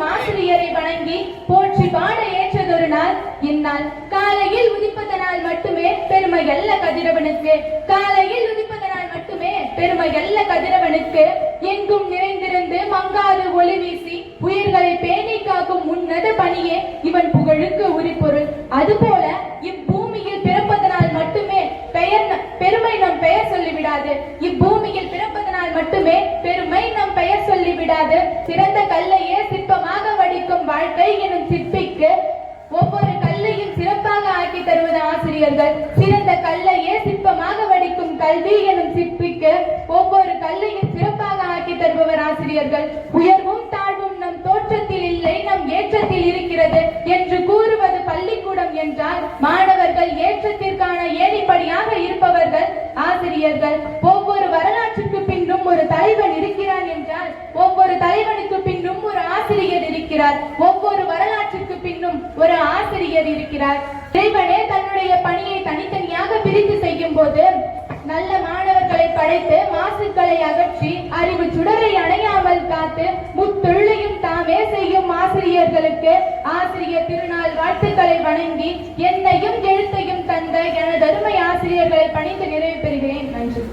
காக்கும் ஆசிரியரை வணங்கி போற்றி பாட ஏற்றதொரு நாள். இந்நாள் காலையில் உதிப்பதனால் மட்டுமே பெருமை அல்ல கதிரவனுக்கு. காலையில் உதிப்பதனால் மட்டுமே பெருமை அல்ல கதிரவனுக்கு. எங்கும் நிறைந்திருந்து மங்காறு ஒளி வீசி உயிர்களை பேணி காக்கும் உன்னத பணியே இவன் புகழுக்கு உரிப்பொருள். அதுபோல இப்பூமியில் பிறப்பதனால் மட்டுமே பெயர் பெருமை நம் பெயர் சொல்லிவிடாது. இப்பூமியில் பிறப்பதனால் மட்டுமே பெருமை நம் பெயர் சொல்லிவிடாது. சிறந்த கல்லையே சிற்பமாக வடிக்கும் வாழ்க்கை எனும் சிற்பிக்கு ஒவ்வொரு கல்லையும் சிறப்பாக ஆக்கி தருவது ஆசிரியர்கள். சிறந்த கல்லையே சிற்பமாக வடிக்கும் கல்வி எனும் சிற்பிக்கு ஒவ்வொரு கல்லையும் சிறப்பாக ஆக்கி தருபவர் ஆசிரியர்கள். உயர்வும் தாழ்வும் நம் தோற்றத்தில் இல்லை நம் ஏற்றத்தில் இருக்கிறது என்று கூறுவது பள்ளிக்கூடம் என்றால் மாணவர்கள் ஏற்றத்திற்கான ஏணிப்படியாக இருப்பவர்கள் ஆசிரியர்கள். ஒவ்வொரு வரலாற்றுக்கு பின்னும் ஒரு தலைவன் இருக்கிறான் ஒரு தலைவனுக்கு பின்னும் ஒரு ஆசிரியர் இருக்கிறார். ஒவ்வொரு வரலாற்றுக்கு பின்னும் ஒரு ஆசிரியர் இருக்கிறார். இறைவனே தன்னுடைய பணியை தனித்தனியாக பிரித்து செய்யும் போது நல்ல மாணவர்களை படைத்து மாசுக்களை அகற்றி அறிவு சுடரை அணையாமல் காத்து முத்தொழிலையும் தாமே செய்யும் ஆசிரியர்களுக்கு ஆசிரியர் திருநாள் வாழ்த்துக்களை வணங்கி என்னையும் எழுத்தையும் தந்த எனது அருமை ஆசிரியர்களை பணிந்து நிறைவு பெறுகிறேன். நன்றி.